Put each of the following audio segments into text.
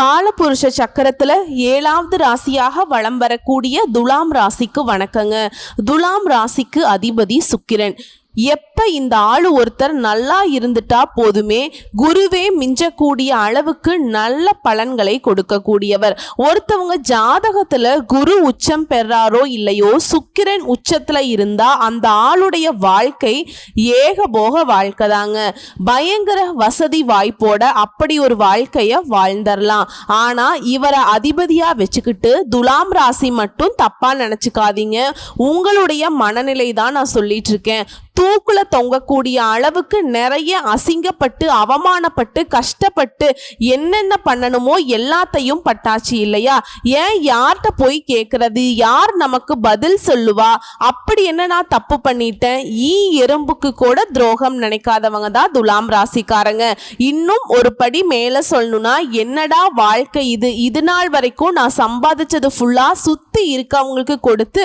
காலபுருஷ சக்கரத்துல ஏழாவது ராசியாக வலம் வரக்கூடிய துலாம் ராசிக்கு வணக்கங்க. துலாம் ராசிக்கு அதிபதி சுக்கிரன். எப்ப இந்த ஆளு ஒருத்தர் நல்லா இருந்துட்டா போதுமே குருவே மிஞ்சக்கூடிய அளவுக்கு நல்ல பலன்களை கொடுக்கக்கூடியவர். ஒருத்தவங்க ஜாதகத்துல குரு உச்சம் பெறாரோ இல்லையோ சுக்கிரன் உச்சத்துல இருந்தா அந்த ஆளுடைய வாழ்க்கை ஏகபோக வாழ்க்கை தாங்க பயங்கர வசதி வாய்ப்போட அப்படி ஒரு வாழ்க்கைய வாழ்ந்தரலாம். ஆனா இவரை அதிபதியா வச்சுக்கிட்டு துலாம் ராசி மட்டும் தப்பா நினைச்சுக்காதீங்க. உங்களுடைய மனநிலை தான் நான் சொல்லிட்டு இருக்கேன். தூக்குல தொங்கக்கூடிய அளவுக்கு நிறைய அசிங்கப்பட்டு அவமானப்பட்டு கஷ்டப்பட்டு என்னென்ன பண்ணணுமோ எல்லாத்தையும் பட்டாச்சு இல்லையா? ஏன் யார்கிட்ட போய் கேட்கறது யார் நமக்கு பதில் சொல்லுவா? அப்படி என்ன நான் தப்பு பண்ணிட்டேன்? ஈ எறும்புக்கு கூட துரோகம் நினைக்காதவங்க தான் துலாம் ராசிக்காரங்க. இன்னும் ஒரு படி மேலே சொல்லணும்னா என்னடா வாழ்க்கை இது? இது நாள் வரைக்கும் நான் சம்பாதிச்சது ஃபுல்லாக சுத்தி இருக்கவங்களுக்கு கொடுத்து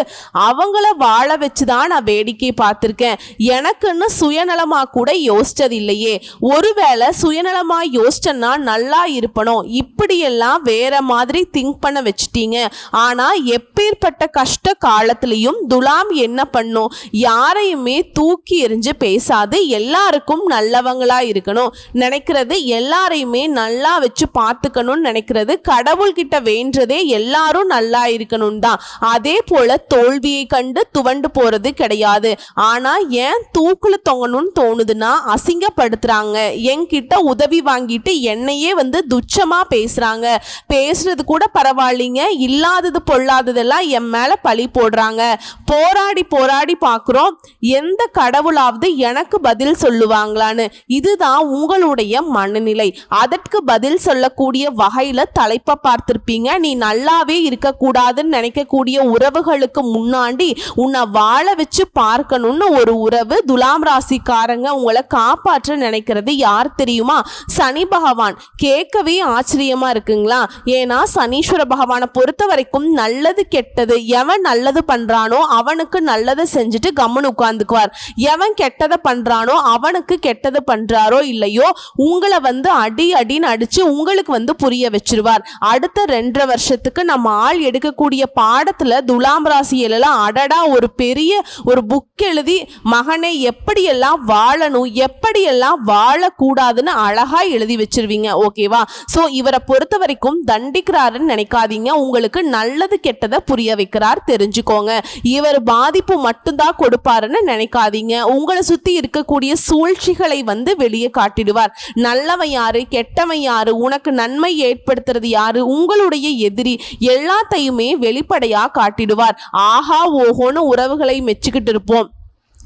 அவங்கள வாழ வச்சு தான் நான் வேடிக்கை பார்த்துருக்கேன். எனக்குன்னு சுயநலமா கூட யோசிச்சது இல்லையே ஒருவேளை சுயநலமா யோசிச்சேன்னா நல்லா இருப்பணும். இப்படியெல்லாம் வேற மாதிரி திங்க் பண்ண வச்சுட்டீங்க. ஆனா எப்பேற்பட்ட கஷ்ட காலத்திலையும் துலாம் என்ன பண்ணும்? யாரையுமே தூக்கி எறிஞ்சு பேசாது. எல்லாருக்கும் நல்லவங்களா இருக்கணும். நினைக்கிறது எல்லாரையுமே நல்லா வச்சு பார்த்துக்கணும்னு நினைக்கிறது கடவுள்கிட்ட வேண்டதே எல்லாரும் நல்லா இருக்கணும் தான் அதே போல தோல்வியை கண்டு துவண்டு போறது கிடையாது. ஆனா ஏன் தூக்குல தொங்கணும்னு தோணுதுன்னா அசிங்கப்படுத்துறாங்க. என்கிட்ட உதவி வாங்கிட்டு என்னையே வந்து துச்சமா பேசுறாங்க. பேசுறது கூட பரவாயில்லைங்க இல்லாதது பொல்லாததெல்லாம் என் மேல பழி போடுறாங்க. போராடி போராடி பார்க்குறோம் எந்த கடவுளாவது எனக்கு பதில் சொல்லுவாங்களான்னு. இதுதான் உங்களுடைய மனநிலை. அதற்கு பதில் சொல்லக்கூடிய வகையில தலைப்பை பார்த்திருப்பீங்க. நீ நல்லாவே இருக்கக்கூடாதுன்னு நினைக்கக்கூடிய உறவுகளுக்கு முன்னாடி உன்னை வாழ வச்சு பார்க்கணும்னு ஒரு உறவு துலாம் ராசிக்காரங்க உங்களை காப்பாற்ற நினைக்கிறது யார் தெரியுமா? சனி பகவான். கேட்கவே ஆச்சரியமா இருக்குங்களா? ஏன்னா சனீஸ்வர பகவானை பொறுத்த வரைக்கும் நல்லது கெட்டது எவன் நல்லது பண்றானோ அவனுக்கு நல்லதை செஞ்சுட்டு கம்முன்னு உட்கார்ந்துக்குவார். எவன் கெட்டதை பண்றானோ அவனுக்கு கெட்டது பண்றாரோ இல்லையோ உங்களை வந்து அடி அடின்னு அடிச்சு உங்களுக்கு வந்து புரிய வச்சிருவார். அடுத்த ரெண்டரை வருஷத்துக்கு நம்ம ஆள் எடுக்கக்கூடிய பாடத்துல துலாம் ராசியிலலாம் அடடா ஒரு பெரிய ஒரு புக் எழுதி மகனை எப்படியெல்லாம் வாழணும் எப்படியெல்லாம் வாழக்கூடாதுன்னு அழகா எழுதி வச்சிருவீங்க ஓகேவா? ஸோ இவரை பொறுத்த வரைக்கும் தண்டிக்கிறாருன்னு நினைக்காதீங்க. உங்களுக்கு நல்லது கெட்டதை புரிய வைக்கிறார் தெரிஞ்சுக்கோங்க. இவர் பாதிப்பு மட்டும்தான் கொடுப்பாருன்னு நினைக்காதீங்க. உங்களை சுத்தி இருக்கக்கூடிய சூழ்ச்சிகளை வந்து வெளியே காட்டிடுவார். நல்லவன் யாரு கெட்டவன் யாரு உனக்கு நன்மை ஏற்படுத்துறது யாரு உங்களுடைய எதிரி எல்லாத்தையுமே வெளிப்படையா காட்டிடுவார். ஆஹா ஓஹோன்னு உறவுகளை மெச்சுக்கிட்டு இருப்போம்.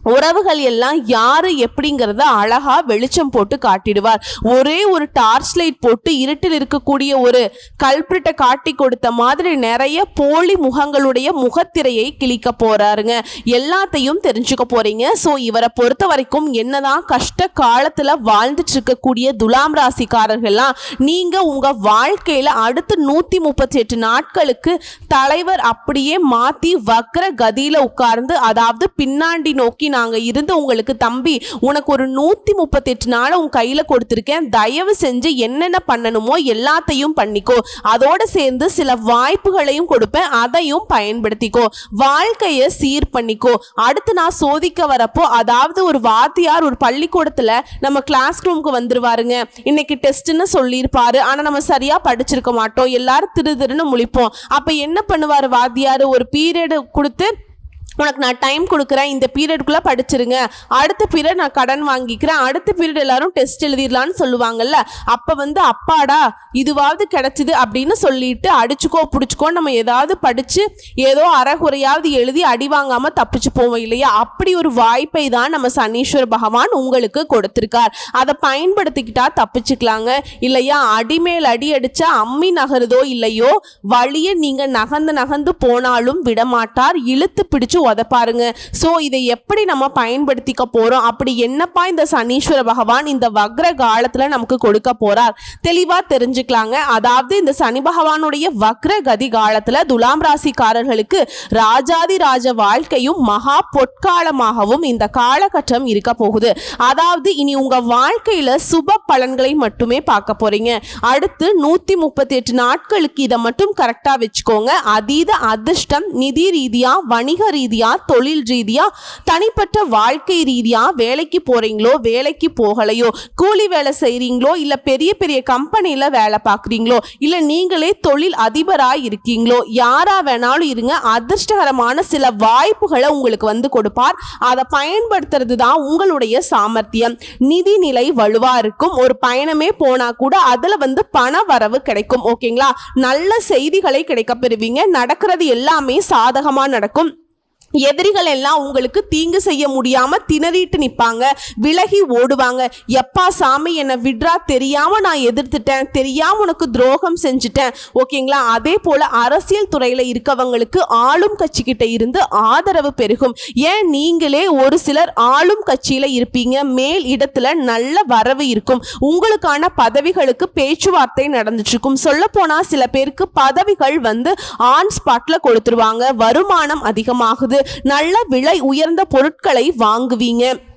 உறவுகள் எல்லாம் யாரு எப்படிங்கிறத அழகா வெளிச்சம் போட்டு காட்டிடுவார். ஒரே ஒரு டார்ச் லைட் போட்டு இருட்டில் இருக்கக்கூடிய ஒரு கல்பிரிட்டை காட்டி கொடுத்த மாதிரி நிறைய போலி முகங்களுடைய முகத்திரையை கிழிக்க போறாருங்க. எல்லாத்தையும் தெரிஞ்சுக்க போறீங்க. ஸோ இவரை பொறுத்த வரைக்கும் என்னதான் கஷ்ட காலத்துல வாழ்ந்துட்டு இருக்கக்கூடிய துலாம் ராசிக்காரர்கள்லாம் நீங்க உங்க வாழ்க்கையில அடுத்து நூத்தி முப்பத்தி எட்டு நாட்களுக்கு தலைவர் அப்படியே மாத்தி வக்ர கதியில உட்கார்ந்து அதாவது பின்னாடி நோக்கி நாங்கள் இருந்து உங்களுக்கு தம்பி உனக்கு ஒரு நூற்றி முப்பத்தெட்டு நாளை உன் கையில் கொடுத்துருக்கேன். தயவு செஞ்சு என்னென்ன பண்ணணுமோ எல்லாத்தையும் பண்ணிக்கோ. அதோடு சேர்ந்து சில வாய்ப்புகளையும் கொடுப்பேன். அதையும் பயன்படுத்திக்கோ. வாழ்க்கையை சீர் பண்ணிக்கோ. அடுத்து நான் சோதிக்க வரப்போ அதாவது ஒரு வாத்தியார் ஒரு பள்ளிக்கூடத்தில் நம்ம கிளாஸ் ரூமுக்கு வந்துருவாருங்க. இன்னைக்கு டெஸ்ட்னு சொல்லியிருப்பாரு. ஆனால் நம்ம சரியாக படிச்சிருக்க மாட்டோம். எல்லாரும் திரு திருன்னு முழிப்போம். அப்போ என்ன பண்ணுவார் வாத்தியார்? ஒரு பீரியடு கொடுத்து உனக்கு நான் டைம் கொடுக்குறேன். இந்த பீரியடுக்குள்ளே படிச்சிருங்க. அடுத்த பீரியட் நான் கடன் வாங்கிக்கிறேன். அடுத்த பீரியட் எல்லாரும் டெஸ்ட் எழுதிடலான்னு சொல்லுவாங்கல்ல. அப்போ வந்து அப்பாடா இதுவாவது கிடச்சிது அப்படின்னு சொல்லிட்டு அடிச்சுக்கோ பிடிச்சிக்கோ நம்ம ஏதாவது படித்து ஏதோ அறகுறையாவது எழுதி அடி வாங்காமல் தப்பிச்சு போவோம் இல்லையா? அப்படி ஒரு வாய்ப்பை தான் நம்ம சனீஸ்வர பகவான் உங்களுக்கு கொடுத்துருக்கார். அதை பயன்படுத்திக்கிட்டா தப்பிச்சுக்கலாங்க. இல்லையா? அடிமேல் அடி அடிச்சா அம்மி நகருதோ இல்லையோ வழியை நீங்கள் நகர்ந்து நகர்ந்து போனாலும் விடமாட்டார். இழுத்து பிடிச்சு உதப்பாருங்க ஸோ இதை எப்படி நம்ம பயன்படுத்திக்க போறோம்? அப்படி என்னப்பா இந்த சனீஸ்வர பகவான் இந்த வக்ர காலத்துல நமக்கு கொடுக்க போறார்? தெளிவா தெரிஞ்சுக்கலாங்க. அதாவது இந்த சனி பகவானுடைய வக்ர கதி காலத்துல துலாம் ராசிக்காரர்களுக்கு ராஜாதி ராஜ வாழ்க்கையும் மகா பொற்காலமாகவும் இந்த காலகட்டம் இருக்க போகுது. அதாவது இனி உங்க வாழ்க்கையில சுப பலன்களை மட்டுமே பார்க்க போறீங்க. அடுத்து நூத்தி முப்பத்தி எட்டு நாட்களுக்கு இதை மட்டும் கரெக்டா வச்சுக்கோங்க. அதீத அதிர்ஷ்டம் நிதி ரீதியா வணிக ரீதியா தொழில் ரீதியா தனிப்பட்ட வாழ்க்கை ரீதியா வேலைக்கு போறீங்களோ வேலைக்கு போகலையோ கூலி வேலை செய்றீங்களோ இல்ல பெரிய பெரிய கம்பெனில வேலை பார்க்குறீங்களோ இல்ல நீங்களே தொழில் அதிபரா இருக்கீங்களோ யாரா வேணாலும் இருங்க. அதிர்ஷ்டகரமான சில வாய்ப்புகளை உங்களுக்கு வந்து கொடுப்பார். அதை பயன்படுத்துறது தான் உங்களுடைய சாமர்த்தியம். நிதி நிலை வலுவா இருக்கும். ஒரு பயணமே போனா கூட அதுல வந்து பண வரவு கிடைக்கும். ஓகேங்களா? நல்ல செய்திகளை கிடைக்க பெறுவீங்க. நடக்கிறது எல்லாமே சாதகமா நடக்கும். எதிரிகள் எல்லாம் உங்களுக்கு தீங்கு செய்ய முடியாம திணறிட்டு நிப்பாங்க விலகி ஓடுவாங்க. எப்பா சாமி என்னை விட்றா? தெரியாம நான் எதிர்த்துட்டேன். தெரியாம உனக்கு துரோகம் செஞ்சுட்டேன். ஓகேங்களா? அதே போல அரசியல் துறையில இருக்கவங்களுக்கு ஆளும் கட்சி கிட்ட இருந்து ஆதரவு பெருகும். ஏன்? நீங்களே ஒரு சிலர் ஆளும் கட்சியில இருப்பீங்க. மேல் இடத்துல நல்ல வரவு இருக்கும். உங்களுக்கான பதவிகளுக்கு பேச்சுவார்த்தை நடந்துட்டு இருக்கும் சொல்ல போனா சில பேருக்கு பதவிகள் வந்து ஆன் ஸ்பாட்ல கொடுத்துருவாங்க. வருமானம் அதிகமாகுது. நல்ல விலை உயர்ந்த பொருட்களை வாங்குவீங்க.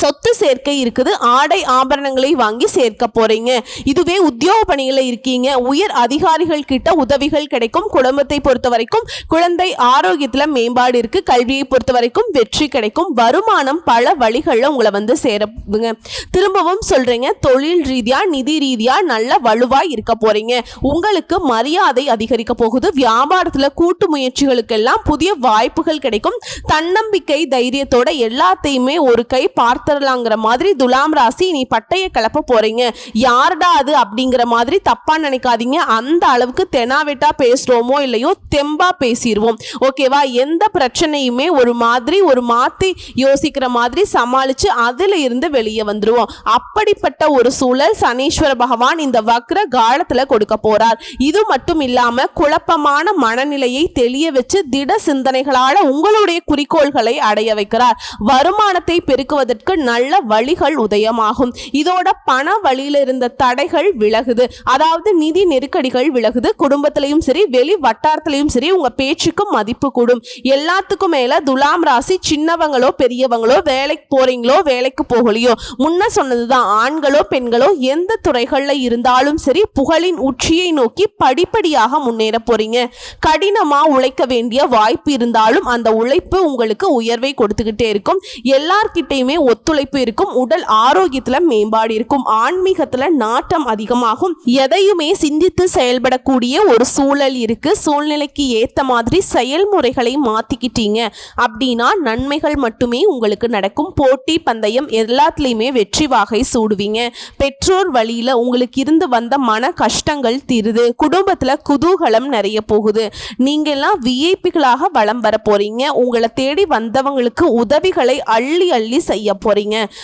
சொத்து சேர்க்கை இருக்குது ஆடை ஆபரணங்களை வாங்கி சேர்க்க போறீங்க. இதுவே உத்தியோக பணியில் இருக்கீங்க. உயர் அதிகாரிகள் கிட்ட உதவிகள் கிடைக்கும். குடும்பத்தை பொறுத்த வரைக்கும் குழந்தை ஆரோக்கியத்துல மேம்பாடு இருக்கு. கல்வியை பொறுத்த வரைக்கும் வெற்றி கிடைக்கும். வருமானம் பல வழிகளில் உங்களை வந்து சேரப்புங்க திரும்பவும் சொல்றீங்க தொழில் ரீதியா நிதி ரீதியா நல்ல வலுவாய் இருக்க போறீங்க. உங்களுக்கு மரியாதை அதிகரிக்க போகுது. வியாபாரத்துல கூட்டு முயற்சிகளுக்கெல்லாம் புதிய வாய்ப்புகள் கிடைக்கும். தன்னம்பிக்கை தைரியத்தோட எல்லாத்தையுமே ஒரு கை பார்த்துடலாங்கிற மாதிரி துலாம் ராசி நீ பட்டைய கிளப்ப போறீங்க. யார்டா அது அப்படிங்கிற மாதிரி தப்பா நினைக்காதீங்க. அந்த அளவுக்கு தெனாவெட்டா பேசுறோமோ இல்லையோ தெம்பா பேசிடுவோம் ஓகேவா எந்த பிரச்சனையுமே ஒரு மாதிரி ஒரு மாத்தி யோசிக்கிற மாதிரி சமாளிச்சு அதுல இருந்து வெளியே வந்துருவோம். அப்படிப்பட்ட ஒரு சூழல் சனீஸ்வர பகவான் இந்த வக்ர காலத்துல கொடுக்க போறார். இது மட்டும் இல்லாம குழப்பமான மனநிலையை தெளிய வச்சு திட சிந்தனைகளால உங்களுடைய குறிக்கோள்களை அடைய வைக்கிறார். வருமானத்தை பெருக்குவதற்கு நல்ல வழிகள் உதயமாகும். இதோட பண வழியில இருந்த தடைகள் விலகுது. அதாவது நிதி நெருக்கடிகள் விலகுது. குடும்பத்திலையும் சரி வெளி வட்டாரத்திலையும் சரி உங்க பேச்சுக்கு மதிப்பு கூடும். எல்லாத்துக்கும் மேல துலாம் ராசி சின்னவங்களோ பெரியவங்களோ வேலைக்கு போறீங்களோ வேலைக்கு போகலையோ முன்ன சொன்னதுதான் ஆண்களோ பெண்களோ எந்த துறைகள்ல இருந்தாலும் சரி புகழின் உச்சியை நோக்கி படிப்படியாக முன்னேற போறீங்க. கடினமா உழைக்க வேண்டிய வாய்ப்பு இருந்தாலும் அந்த உழைப்பு உங்களுக்கு உயர்வை கொடுத்துக்கிட்டே இருக்கும். எல்லார்கிட்டையுமே ஒத்து ஒத்துழைப்பு இருக்கும் உடல் ஆரோக்கியத்துல மேம்பாடு இருக்கும் ஆன்மீகத்துல நாட்டம் அதிகமாகும். எதையுமே சிந்தித்து செயல்படக்கூடிய ஒரு சூழல் இருக்கு. சூழ்நிலைக்கு ஏத்த மாதிரி செயல்முறைகளை மாத்திக்கிட்டீங்க அப்படின்னா நன்மைகள் மட்டுமே உங்களுக்கு நடக்கும். போட்டி பந்தயம் எல்லாத்துலேயுமே வெற்றி வாகை சூடுவீங்க. பெற்றோர் வழியில உங்களுக்கு இருந்து வந்த மன கஷ்டங்கள் தீருது. குடும்பத்துல குதூகலம் நிறைய போகுது. நீங்க எல்லாம் விஐபிகளாக வலம் வர போறீங்க. உங்களை தேடி வந்தவங்களுக்கு உதவிகளை அள்ளி அள்ளி செய்ய போறீங்க.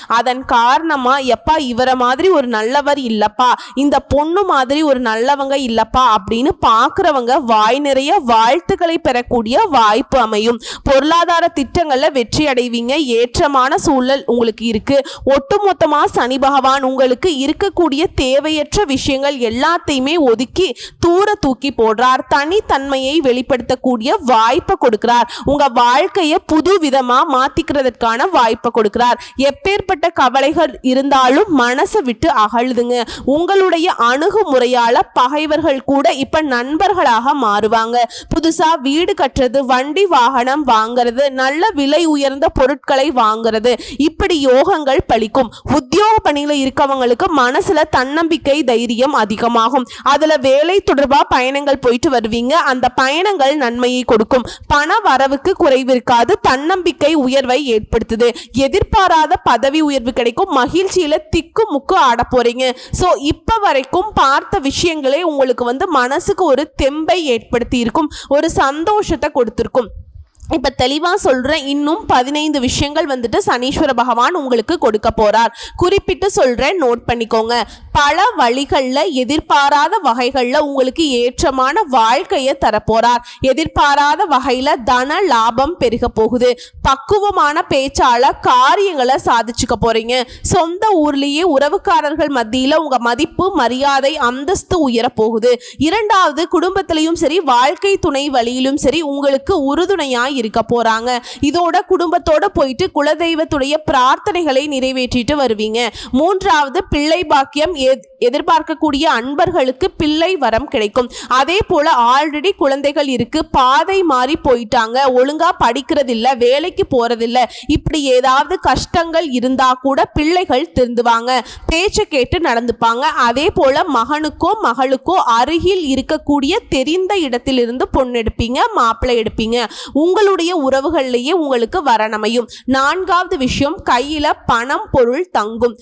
அதன் காரணமா எப்பா இவரை மாதிரி ஒரு நல்லவர் இல்லப்பா. இந்த பொண்ணு மாதிரி ஒரு நல்லவங்க இல்லப்பா அப்படின்னு பாக்குறவங்க வாய் நிறைய வாழ்த்துக்களை பெறக்கூடிய வாய்ப்பு அமையும். பொருளாதார திட்டங்கள்ல வெற்றி அடைவீங்க. ஏற்றமான சூழல் உங்களுக்கு இருக்கு. ஒட்டுமொத்தமா சனி பகவான் உங்களுக்கு இருக்கக்கூடிய தேவையற்ற விஷயங்கள் எல்லாத்தையுமே ஒதுக்கி தூர தூக்கி போடுறார். தனித்தன்மையை வெளிப்படுத்தக்கூடிய வாய்ப்பை கொடுக்கிறார். உங்க வாழ்க்கையை புது விதமா மாத்திக்கிறதுக்கான வாய்ப்பை கொடுக்கிறார். எப்பேற்பட்ட கவலைகள் இருந்தாலும் மனசை விட்டு அகழுதுங்க. உங்களுடைய அணுகுமுறையால பகைவர்கள் கூட இப்ப நண்பர்களாக மாறுவாங்க. புதுசா வீடு கட்டுறது வண்டி வாகனம் வாங்குறது நல்ல விலை உயர்ந்த பொருட்களை வாங்குறது இப்படி யோகங்கள் பலிக்கும். உத்தியோக பணியில இருக்கவங்களுக்கு மனசுல தன்னம்பிக்கை தைரியம் அதிகமாகும். அதுல வேலை தொடர்பா பயணங்கள் போயிட்டு வருவீங்க. அந்த பயணங்கள் நன்மையை கொடுக்கும். பண வரவுக்கு குறைவிருக்காது. தன்னம்பிக்கை உயர்வை ஏற்படுத்துது. எதிர்பாராத பதவி உயர்வு கிடைக்கும். மகிழ்ச்சியில் திக்கு முக்கு ஆட போறீங்க. ஸோ இப்போ வரைக்கும் பார்த்த விஷயங்களே உங்களுக்கு வந்து மனசுக்கு ஒரு தெம்பை ஏற்படுத்தி இருக்கும் ஒரு சந்தோஷத்தை கொடுத்துருக்கும். இப்ப தெளிவா சொல்றேன் இன்னும் பதினைந்து விஷயங்கள் வந்துட்டு சனீஸ்வர பகவான் உங்களுக்கு கொடுக்க போறார். குறிப்பிட்டு சொல்றேன் நோட் பண்ணிக்கோங்க. பல வழிகளில் எதிர்பாராத வகைகளில் உங்களுக்கு ஏற்றமான வாழ்க்கையை தரப்போறார். எதிர்பாராத வகையில் தன லாபம் பெருக போகுது. பக்குவமான பேச்சால காரியங்களை சாதிச்சுக்க போறீங்க. சொந்த ஊர்லேயே உறவுக்காரர்கள் மத்தியில் உங்க மதிப்பு மரியாதை அந்தஸ்து உயர போகுது. இரண்டாவது குடும்பத்திலையும் சரி வாழ்க்கை துணை வழியிலும் சரி உங்களுக்கு உறுதுணையாக இருக்க போறாங்க. இதோட குடும்பத்தோட போயிட்டு குலதெய்வத்துடைய பிரார்த்தனைகளை நிறைவேற்றிட்டு வருவீங்க. மூன்றாவது பிள்ளை பாக்கியம் எதிர்பார்க்கக்கூடிய அன்பர்களுக்கு பிள்ளை வரம் கிடைக்கும். அதே போல ஆல்ரெடி குழந்தைகள் இருக்கு பாதை மாறி போயிட்டாங்க. ஒழுங்கா படிக்கிறதில்ல வேலைக்கு போறதில்ல. இப்படி ஏதாவது கஷ்டங்கள் இருந்தா கூட பிள்ளைகள் திருந்துவாங்க. பேச்சை கேட்டு நடந்துப்பாங்க. அதே போல மகனுக்கோ மகளுக்கோ அருகில் இருக்கக்கூடிய தெரிந்த இடத்திலிருந்து பொண்ணு எடுப்பீங்க மாப்பிள்ளை எடுப்பீங்க. உங்கள் உங்களுடைய உறவுகள்லேயே உங்களுக்கு வரணமையும். நான்காவது விஷயம் கையில பணம் பொருள் தங்கும்.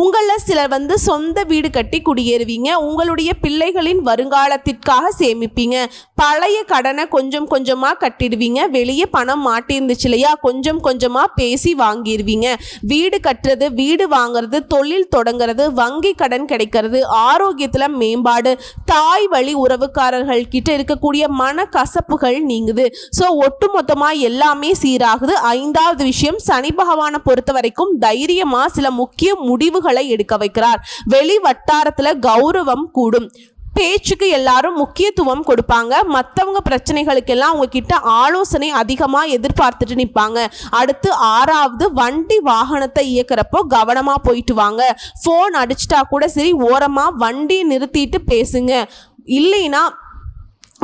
உங்களில் சிலர் வந்து சொந்த வீடு கட்டி குடியேறுவீங்க. உங்களுடைய பிள்ளைகளின் வருங்காலத்திற்காக சேமிப்பீங்க. பழைய கடனை கொஞ்சம் கொஞ்சமாக கட்டிடுவீங்க. வெளியே பணம் மாட்டிருந்துச்சு இல்லையா? கொஞ்சம் கொஞ்சமாக பேசி வாங்கிடுவீங்க. வீடு கட்டுறது வீடு வாங்குறது தொழில் தொடங்குறது வங்கி கடன் கிடைக்கிறது ஆரோக்கியத்தில் மேம்பாடு தாய் வழி உறவுக்காரர்கள் கிட்ட இருக்கக்கூடிய மன கசப்புகள் நீங்குது. ஸோ ஒட்டுமொத்தமாக எல்லாமே சீராகுது. ஐந்தாவது விஷயம் சனி பகவானை பொறுத்த வரைக்கும் தைரியமாக சில முக்கிய முடிவு முடிவுகளை எடுக்க வைக்கிறார். வெளி வட்டாரத்தில் கௌரவம் கூடும். பேச்சுக்கு எல்லாரும் முக்கியத்துவம் கொடுப்பாங்க. மற்றவங்க பிரச்சனைகளுக்கெல்லாம் உங்ககிட்ட ஆலோசனை அதிகமாக எதிர்பார்த்துட்டு நிற்பாங்க அடுத்து ஆறாவது வண்டி வாகனத்தை இயக்குறப்போ கவனமாக போயிட்டு வாங்க. ஃபோன் அடிச்சிட்டா கூட சரி ஓரமாக வண்டியை நிறுத்திட்டு பேசுங்க. இல்லைன்னா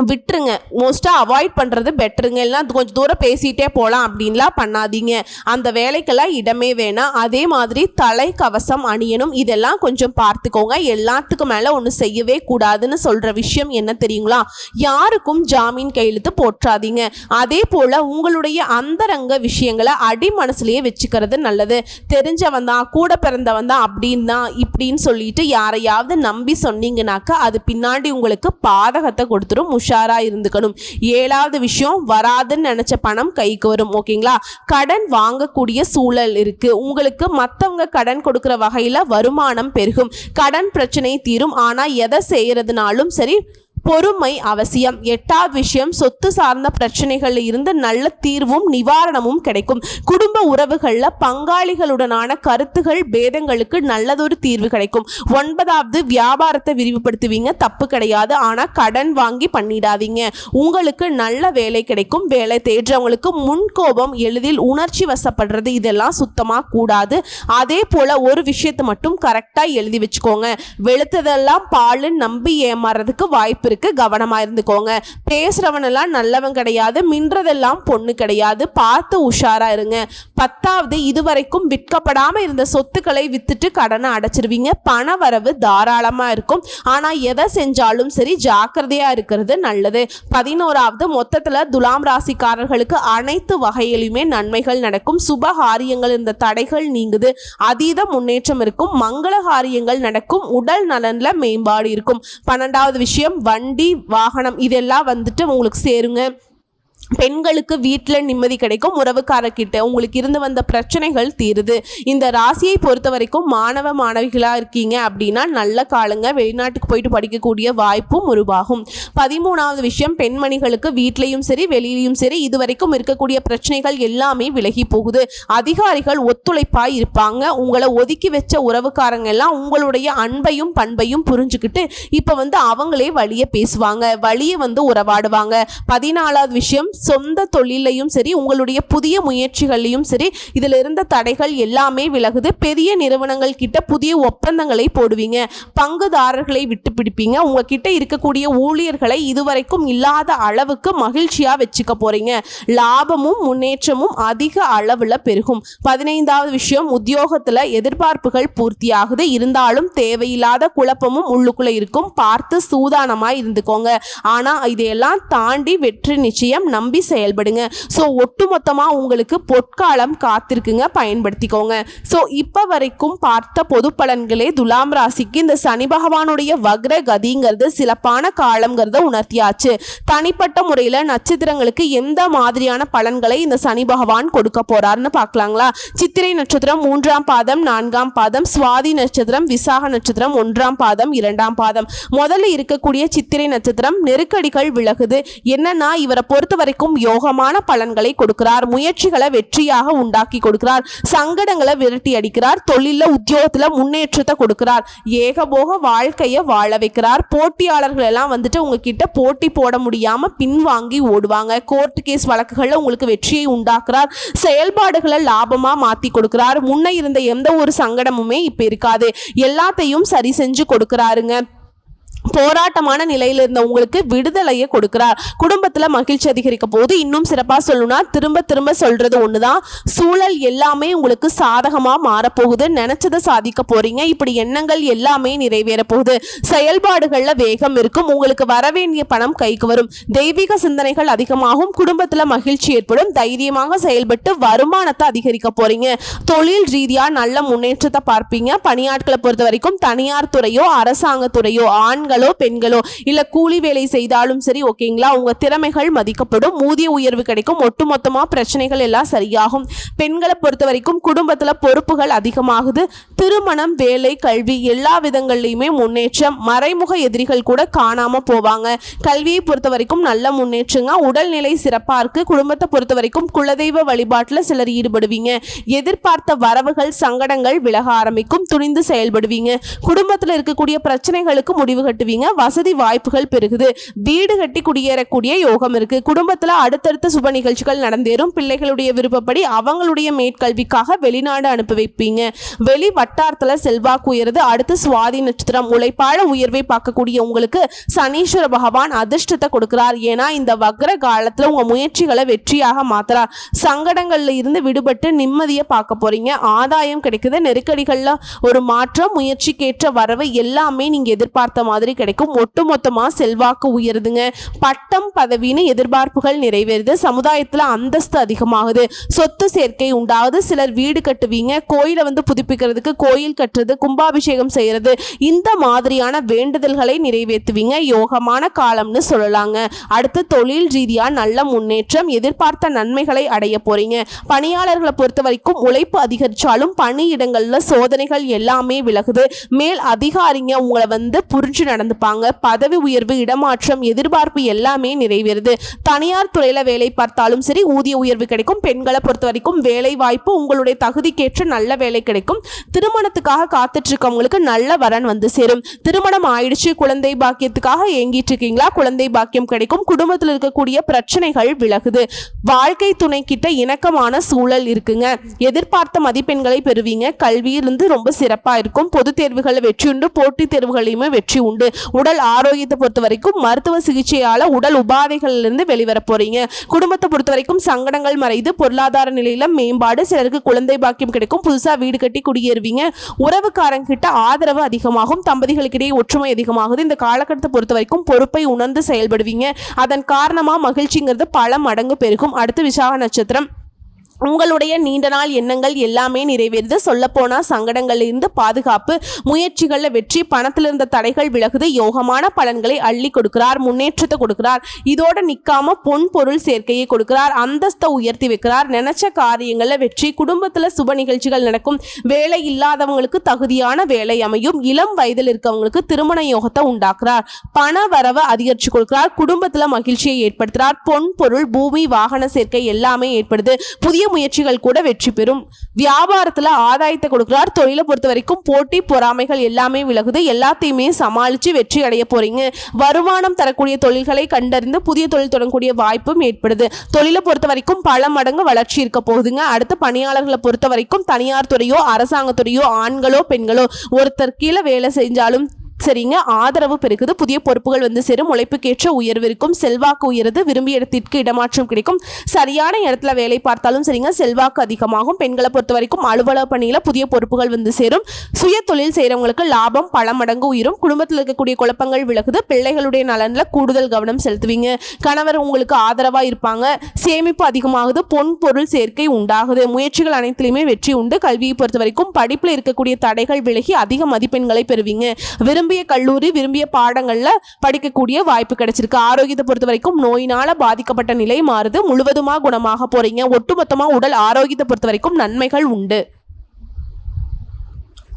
விட்டுருங்க. மோஸ்ட்டாக அவாய்ட் பண்ணுறது பெட்டருங்க இல்லைனா கொஞ்சம் தூரம் பேசிகிட்டே போகலாம் அப்படின்லாம் பண்ணாதீங்க. அந்த வேலைக்கெல்லாம் இடமே வேணாம். அதே மாதிரி தலை கவசம் அணியணும் இதெல்லாம் கொஞ்சம் பார்த்துக்கோங்க. எல்லாத்துக்கும் மேலே ஒன்று செய்யவே கூடாதுன்னு சொல்கிற விஷயம் என்ன தெரியுங்களா? யாருக்கும் ஜாமீன் கையெழுத்து போற்றாதீங்க. அதே போல் உங்களுடைய அந்தரங்க விஷயங்களை அடி மனசுலேயே வச்சுக்கிறது நல்லது. தெரிஞ்சவன் தான் கூட பிறந்தவன் தான் அப்படின்னு தான் இப்படின்னு சொல்லிட்டு யாரையாவது நம்பி சொன்னீங்கனாக்கா அது பின்னாடி உங்களுக்கு பாதகத்தை கொடுத்துரும் முஷ் உஷாரா இருந்துக்கணும். ஏழாவது விஷயம் வராதுன்னு நினைச்ச பணம் கைக்கு வரும் ஓகேங்களா? கடன் வாங்கக்கூடிய சூழல் இருக்கு. உங்களுக்கு மற்றவங்க கடன் கொடுக்குற வகையில் வருமானம் பெருகும். கடன் பிரச்சனை தீரும். ஆனால் எதை செய்யறதுனாலும் சரி பொறுமை அவசியம். எட்டாவது விஷயம் சொத்து சார்ந்த பிரச்சனைகளில் இருந்து நல்ல தீர்வும் நிவாரணமும் கிடைக்கும். குடும்ப உறவுகளில் பங்காளிகளுடனான கருத்துகள் பேதங்களுக்கு நல்லதொரு தீர்வு கிடைக்கும். ஒன்பதாவது வியாபாரத்தை விரிவுபடுத்துவீங்க. தப்பு கிடையாது. ஆனால் கடன் வாங்கி பண்ணிடாதீங்க. உங்களுக்கு நல்ல வேலை கிடைக்கும். வேலை தேடுறவங்களுக்கு முன்கோபம் எளிதில் உணர்ச்சி வசப்படுறது இதெல்லாம் சுத்தமாக கூடாது. அதே போல் ஒரு விஷயத்தை மட்டும் கரெக்டாக எழுதி வச்சுக்கோங்க. வெளுத்ததெல்லாம் பாலுன்னு நம்பி ஏமாறதுக்கு வாய்ப்பு இருக்கு கவனமா இருந்துக்கோங்க. பேசுறவனெல்லாம் நல்லவன் கிடையாது மின்றதெல்லாம் பொண்ணு கிடையாது. பார்த்து உஷாரா இருங்க. பத்தாவது இதுவரைக்கும் விற்கப்படாம இருந்த சொத்துக்களை வித்துட்டு கடனை அடைச்சிருவீங்க. பண வரவு தாராளமா இருக்கும். ஆனா எதை செஞ்சாலும் சரி ஜாக்கிரதையா இருக்கிறது நல்லது. பதினோராவது மொத்தத்துல துலாம் ராசிக்காரர்களுக்கு அனைத்து வகையிலுமே நன்மைகள் நடக்கும். சுப காரியங்கள் இந்த தடைகள் நீங்குது. அதீத முன்னேற்றம் இருக்கும். மங்கள காரியங்கள் நடக்கும். உடல் நலன்ல மேம்பாடு இருக்கும். பன்னெண்டாவது விஷயம் வண்டி வாகனம் இதெல்லாம் வந்துட்டு உங்களுக்கு சேருங்க. பெண்களுக்கு வீட்டில் நிம்மதி கிடைக்கும் உறவுக்காரர்கிட்ட உங்களுக்கு இருந்து வந்த பிரச்சனைகள் தீருது. இந்த ராசியை பொறுத்த வரைக்கும் மாணவ மாணவிகளாக இருக்கீங்க அப்படின்னா நல்ல காலங்க. வெளிநாட்டுக்கு போயிட்டு படிக்கக்கூடிய வாய்ப்பும் உருவாகும். பதிமூணாவது விஷயம் பெண்மணிகளுக்கு வீட்லேயும் சரி வெளியிலையும் சரி இதுவரைக்கும் இருக்கக்கூடிய பிரச்சனைகள் எல்லாமே விலகி போகுது. அதிகாரிகள் ஒத்துழைப்பாக இருப்பாங்க. உங்களை ஒதுக்கி வச்ச உறவுக்காரங்க எல்லாம் உங்களுடைய அன்பையும் பண்பையும் புரிஞ்சுக்கிட்டு இப்போ வந்து அவங்களே வழியை பேசுவாங்க. வழியை வந்து உறவாடுவாங்க. பதினாலாவது விஷயம் சொந்த தொழிலையும் சரி உங்களுடைய புதிய முயற்சிகள்லையும் சரி இதில் இருந்த தடைகள் எல்லாமே விலகுது. பெரிய நிறுவனங்கள் கிட்ட புதிய ஒப்பந்தங்களை போடுவீங்க. பங்குதாரர்களை விட்டு பிடிப்பீங்க. உங்ககிட்ட இருக்கக்கூடிய ஊழியர்களை இதுவரைக்கும் இல்லாத அளவுக்கு மகிழ்ச்சியாக வச்சுக்க போறீங்க. லாபமும் முன்னேற்றமும் அதிக அளவில் பெருகும். பதினைந்தாவது விஷயம் உத்தியோகத்தில் எதிர்பார்ப்புகள் பூர்த்தியாகுது. இருந்தாலும் தேவையில்லாத குழப்பமும் உள்ளுக்குள்ள இருக்கும். பார்த்து சூதானமாக இருந்துக்கோங்க. ஆனால் இதையெல்லாம் தாண்டி வெற்றி நிச்சயம் நம் நம்பி செயல்படுங்க. ஸோ ஒட்டுமொத்தமாக உங்களுக்கு பொற்காலம் காத்திருக்குங்க. பயன்படுத்திக்கோங்க. ஸோ இப்போ வரைக்கும் பார்த்த பொது பலன்களே துலாம் ராசிக்கு இந்த சனி பகவானுடைய வக்ர கதிங்கிறது சிறப்பான காலங்கிறத உணர்த்தியாச்சு. தனிப்பட்ட முறையில் நட்சத்திரங்களுக்கு எந்த மாதிரியான பலன்களை இந்த சனி பகவான் கொடுக்க போறாருன்னு பார்க்கலாங்களா? சித்திரை நட்சத்திரம் மூன்றாம் பாதம் நான்காம் பாதம் சுவாதி நட்சத்திரம் விசாக நட்சத்திரம் ஒன்றாம் பாதம் இரண்டாம் பாதம். முதல்ல இருக்கக்கூடிய சித்திரை நட்சத்திரம் நெருக்கடிகள் விலகுது. என்னன்னா இவரை பொறுத்த வரைக்கும் யோகமான பலன்களை கொடுக்கிறார். முயற்சிகளை வெற்றியாக உண்டாக்கி கொடுக்கிறார். சங்கடங்களை விரட்டி அடிக்கிறார். தொழில உத்தியோகத்துல முன்னேற்றத்தை கொடுக்கிறார். ஏகபோக வாழ்க்கையை வாழ வைக்கிறார். போட்டியாளர்கள் எல்லாம் வந்துட்டு உங்ககிட்ட போட்டி போட முடியாம பின்வாங்கி ஓடுவாங்க. கோர்ட் கேஸ் வழக்குகள்ல உங்களுக்கு வெற்றியை உண்டாக்குறார். செயல்பாடுகளை லாபமா மாத்தி கொடுக்கிறார். முன்ன இருந்த எந்த ஒரு சங்கடமுமே இப்ப இருக்காது. எல்லாத்தையும் சரி செஞ்சு கொடுக்கிறாருங்க. போராட்டமான நிலையில் இருந்த உங்களுக்கு விடுதலையை கொடுக்கிறார். குடும்பத்தில் மகிழ்ச்சி அதிகரிக்க போது இன்னும் சிறப்பாக சொல்லணும்னா திரும்ப திரும்ப சொல்றது ஒண்ணுதான். சூழல் எல்லாமே உங்களுக்கு சாதகமாக மாறப்போகுது. நினைச்சதை சாதிக்க போறீங்க. இப்படி எண்ணங்கள் எல்லாமே நிறைவேற போகுது. செயல்பாடுகளில் வேகம் இருக்கும். உங்களுக்கு வரவேண்டிய பணம் கைக்கு வரும். தெய்வீக சிந்தனைகள் அதிகமாகும். குடும்பத்தில் மகிழ்ச்சி ஏற்படும். தைரியமாக செயல்பட்டு வருமானத்தை அதிகரிக்க போறீங்க. தொழில் ரீதியா நல்ல முன்னேற்றத்தை பார்ப்பீங்க. பணியாட்களை பொறுத்த வரைக்கும் தனியார் துறையோ அரசாங்க துறையோ ஆண்கள் பெண்களோ இல்ல கூலி வேலை செய்தாலும் சரி ஓகேங்களா? உங்க திறமைகள் மதிக்கப்படும் ஊதிய உயர்வு கிடைக்கும் ஒட்டுமொத்தமா பிரச்சனைகள் எல்லாம் சரியாகும். பெண்களை பொறுத்த வரைக்கும் குடும்பத்துல பொறுப்புகள் அதிகமாகுது. திருமணம் வேலை கல்வி எல்லா விதங்கள்லையுமே முன்னேற்றம். மறைமுக எதிரிகள் கூட காணாம போவாங்க. கல்வியை பொறுத்த வரைக்கும் நல்ல முன்னேற்றங்க. உடல்நிலை சிறப்பா இருக்கு. குடும்பத்தை பொறுத்த வரைக்கும் குலதெய்வ வழிபாட்டுல சிலர் ஈடுபடுவீங்க. எதிர்பார்த்த வரவுகள் சங்கடங்கள் விலக ஆரம்பிக்கும். துணிந்து செயல்படுவீங்க. குடும்பத்துல இருக்கக்கூடிய பிரச்சனைகளுக்கு முடிவு கட்டுவீங்க. வசதி வாய்ப்புகள் பெருகுது. வீடு கட்டி குடியேறக்கூடிய யோகம் இருக்கு. குடும்பத்துல அடுத்தடுத்த சுப நிகழ்ச்சிகள் நடந்தேறும். பிள்ளைகளுடைய விருப்பப்படி அவங்களுடைய மேற்கல்விக்காக வெளிநாடு அனுப்பி வைப்பீங்க. வெளி வட்டாரத்துல செல்வாக்கு உயருது. அடுத்து சுவாதி நட்சத்திரம் உழைப்பாள உயர்வை பார்க்கக்கூடிய உங்களுக்கு சனீஸ்வர பகவான் அதிர்ஷ்டத்தை கொடுக்கிறார். ஏன்னா இந்த வக்ர காலத்துல உங்க முயற்சிகளை வெற்றியாக மாத்துறார் சங்கடங்கள்ல இருந்து விடுபட்டு நிம்மதியை பார்க்க போறீங்க. ஆதாயம் கிடைக்குது. நெருக்கடிகள்ல ஒரு மாற்றம் முயற்சிக்கேற்ற வரவு எல்லாமே நீங்க எதிர்பார்த்த மாதிரி கிடைக்கும். ஒட்டுமொத்தமா செல்வாக்கு உயருதுங்க. பட்டம் பதவின்னு எதிர்பார்ப்புகள் நிறைவேறுது. சமுதாயத்துல அந்தஸ்து அதிகமாகுது. சொத்து சேர்க்கை உண்டாகுது. சிலர் வீடு கட்டுவீங்க. கோயிலை வந்து புதுப்பிக்கிறதுக்கு கோயில் கட்டுறது கும்பாபிஷேகம் செய்யறது இந்த மாதிரியான வேண்டுதல்களை நிறைவேற்றுவீங்க. யோகமான காலம்னு சொல்லலாங்க. அடுத்து தொழில் ரீதியா நல்ல முன்னேற்றம் எதிர்பார்த்த நன்மைகளை அடைய போறீங்க. பணியாளர்களை பொறுத்த வரைக்கும் உழைப்பு அதிகரிச்சாலும் பணியிடங்கள்ல சோதனைகள் எல்லாமே விலகுது. மேல் அதிகாரிங்க உங்களை வந்து புரிஞ்சு நடந்துப்பாங்க. பதவி உயர்வு இடமாற்றம் எதிர்பார்ப்பு எல்லாமே நிறைவேறுது. தனியார் துறையில வேலை பார்த்தாலும் சரி ஊதிய உயர்வு கிடைக்கும். பெண்களை பொறுத்த வரைக்கும் வேலை வாய்ப்பு உங்களுடைய தகுதிக்கேற்ற நல்ல வேலை கிடைக்கும். திருமணத்துக்காக காத்துட்டு இருக்கவங்களுக்கு நல்ல வரன் வந்து சேரும். திருமணம் ஆயிடுச்சு குழந்தை பாக்கியத்துக்காக ஏங்கிட்டு இருக்கீங்களா குழந்தை பாக்கியம் கிடைக்கும். குடும்பத்தில் இருக்கக்கூடிய பிரச்சனைகள் விலகுது. வாழ்க்கை துணை கிட்ட இணக்கமான சூழல் இருக்குங்க. எதிர்பார்த்த மதிப்பெண்களை பெறுவீங்க. கல்வியிலிருந்து ரொம்ப சிறப்பா இருக்கும். பொது தேர்வுகளில் வெற்றி உண்டு. போட்டித் தேர்வுகளையுமே வெற்றி உண்டு. உடல் ஆரோக்கியத்தை பொறுத்த வரைக்கும் மருத்துவ சிகிச்சையால் உடல் உபாதைகளிலிருந்து வெளிவர போறீங்க. குடும்பத்தை பொறுத்த வரைக்கும் சங்கடங்கள் மறைந்து பொருளாதார நிலையில மேம்பாடு சிலருக்கு குழந்தை பாக்கியம் கிடைக்கும். புதுசாக வீடு கட்டி குடியேறுவீங்க. உறவுக்காரங்கிட்ட ஆதரவு அதிகமாகும். தம்பதிகளுக்கிடையே ஒற்றுமை அதிகமாகுது. இந்த காலகட்டத்தை பொறுத்த வரைக்கும் பொறுப்பை உணர்ந்து செயல்படுவீங்க. அதன் காரணமாக மகிழ்ச்சிங்கிறது பல மடங்கு பெருகும். அடுத்து விசாக நட்சத்திரம். உங்களுடைய நீண்ட நாள் எண்ணங்கள் எல்லாமே நிறைவேறுது. சொல்லப்போனால் சங்கடங்கள்ல இருந்து பாதுகாப்பு முயற்சிகளில் வெற்றி பணத்தில் இருந்த தடைகள் விலகுது. யோகமான பலன்களை அள்ளி கொடுக்கிறார் முன்னேற்றத்தை கொடுக்கிறார். இதோட நிற்காம பொன் பொருள் சேர்க்கையை கொடுக்கிறார் அந்தஸ்தை உயர்த்தி வைக்கிறார். நினைச்ச காரியங்களில் வெற்றி குடும்பத்தில் சுப நிகழ்ச்சிகள் நடக்கும். வேலை இல்லாதவங்களுக்கு தகுதியான வேலை அமையும். இளம் வயதில் இருக்கவங்களுக்கு திருமண யோகத்தை உண்டாக்குறார். பண வரவை அதிகரிச்சு கொடுக்கிறார். குடும்பத்தில் மகிழ்ச்சியை ஏற்படுத்துகிறார் பொன் பொருள் பூமி வாகன சேர்க்கை எல்லாமே ஏற்படுது. புதிய முயற்சிகள் கூட வெற்றி பெறும். வியாபாரத்துல ஆதாயத்தை கொடுக்கிறார். தொழிலை பொறுத்த வரைக்கும் போட்டி பொறாமைகள் எல்லாமே விலகுது. எல்லாத்தையுமே சமாளித்து வெற்றி அடைய போறீங்க. வருமானம் தரக்கூடிய தொழில்களை கண்டறிந்து புதிய தொழில் தொடங்கக்கூடிய வாய்ப்பும் ஏற்படுது. தொழிலை பொறுத்த வரைக்கும் பல மடங்கு வளர்ச்சி இருக்க போகுதுங்க. அடுத்து பணியாளர்களை பொறுத்த வரைக்கும் தனியார் துறையோ அரசாங்கத்துறையோ ஆண்களோ பெண்களோ ஒருத்தர் கீழே வேலை செஞ்சாலும் சரிங்க. ஆதரவு பெருகுது. புதிய பொறுப்புகள் வந்து சேரும். உழைப்புக்கேற்ற உயர்வு இருக்கும் செல்வாக்கு உயருது. விரும்பிய இடத்திற்கு இடமாற்றம் கிடைக்கும். சரியான இடத்துல வேலை பார்த்தாலும் சரிங்க. செல்வாக்கு அதிகமாகும். பெண்களை பொறுத்த வரைக்கும் அலுவலக பணியில் புதிய பொறுப்புகள் வந்து சேரும். சுய தொழில் செய்கிறவங்களுக்கு லாபம் பல மடங்கு உயரும். குடும்பத்தில் இருக்கக்கூடிய குழப்பங்கள் விலகுது. பிள்ளைகளுடைய நலனில் கூடுதல் கவனம் செலுத்துவீங்க. கணவர் உங்களுக்கு ஆதரவாக இருப்பாங்க. சேமிப்பு அதிகமாகுது. பொன் பொருள் சேர்க்கை உண்டாகுது. முயற்சிகள் அனைத்திலுமே வெற்றி உண்டு. கல்வியை பொறுத்த வரைக்கும் படிப்பில் இருக்கக்கூடிய தடைகள் விலகி அதிக மதிப்பெண்களை பெறுவீங்க. விரும்பிய கல்லூரி விரும்பிய பாடங்களில் படிக்கக்கூடிய வாய்ப்பு கிடைச்சிருக்கு. ஆரோக்கியத்தை பொறுத்த வரைக்கும் நோயினால் பாதிக்கப்பட்ட நிலை மாறுது. முழுவதுமா குணமாக போகிறீங்க ஒட்டுமொத்தமாக உடல் ஆரோக்கியத்தை பொறுத்த வரைக்கும் நன்மைகள் உண்டு.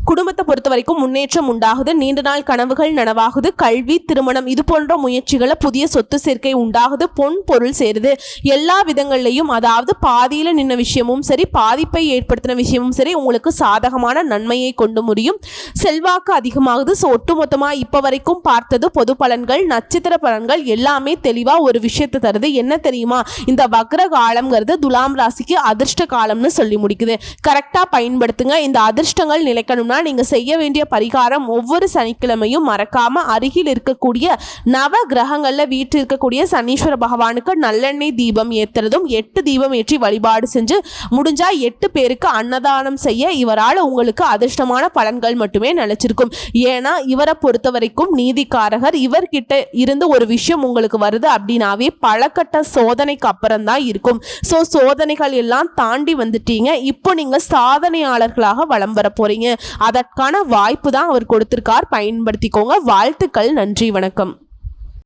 குடும்பத்தை பொறுத்த வரைக்கும் முன்னேற்றம் உண்டாகுது. நீண்ட நாள் கனவுகள் நனவாகுது. கல்வி திருமணம் இது போன்ற முயற்சிகளை புதிய சொத்து சேர்க்கை உண்டாகுது. பொன் பொருள் சேருது. எல்லா விதங்கள்லையும் அதாவது பாதியில் நின்ன விஷயமும் சரி பாதிப்பை ஏற்படுத்தின விஷயமும் சரி உங்களுக்கு சாதகமான நன்மையை கொண்டு முடியும். செல்வாக்கு அதிகமாகுது. ஸோ ஒட்டுமொத்தமாக இப்போ வரைக்கும் பார்த்தது பொது பலன்கள் நட்சத்திர பலன்கள் எல்லாமே தெளிவாக ஒரு விஷயத்தை தருது. என்ன தெரியுமா? இந்த வக்ர காலம்ங்கிறது துலாம் ராசிக்கு அதிர்ஷ்ட காலம்னு சொல்லி முடிக்குது. கரெக்டாக பயன்படுத்துங்க. இந்த அதிர்ஷ்டங்கள் நிலைக்கணும்னா நீங்கள் செய்ய வேண்டிய பரிகாரம் ஒவ்வொரு சனிக்கிழமையும் மறக்காமல் அருகில் இருக்கக்கூடிய நவ கிரகங்களில் வீட்டில் இருக்கக்கூடிய சனீஸ்வர பகவானுக்கு நல்லெண்ணெய் தீபம் ஏற்றுறதும் எட்டு தீபம் ஏற்றி வழிபாடு செஞ்சு முடிஞ்சால் எட்டு பேருக்கு அன்னதானம் செய்ய இவரால் உங்களுக்கு அதிர்ஷ்டமான பலன்கள் மட்டுமே நினைச்சிருக்கும் ஏன்னா இவரை பொறுத்த வரைக்கும் நீதிக்காரகர் இவர்கிட்ட இருந்து ஒரு விஷயம் உங்களுக்கு வருது அப்படின்னாவே பழக்கட்ட சோதனைக்கு அப்புறம் தான் இருக்கும். ஸோ சோதனைகள் எல்லாம் தாண்டி வந்துட்டீங்க. இப்போ நீங்கள் சாதனையாளர்களாக வலம் வர போறீங்க. அதற்கான வாய்ப்பு தான் அவர் கொடுத்திருக்கார். பயன்படுத்திக்கோங்க. வாழ்த்துக்கள். நன்றி. வணக்கம்.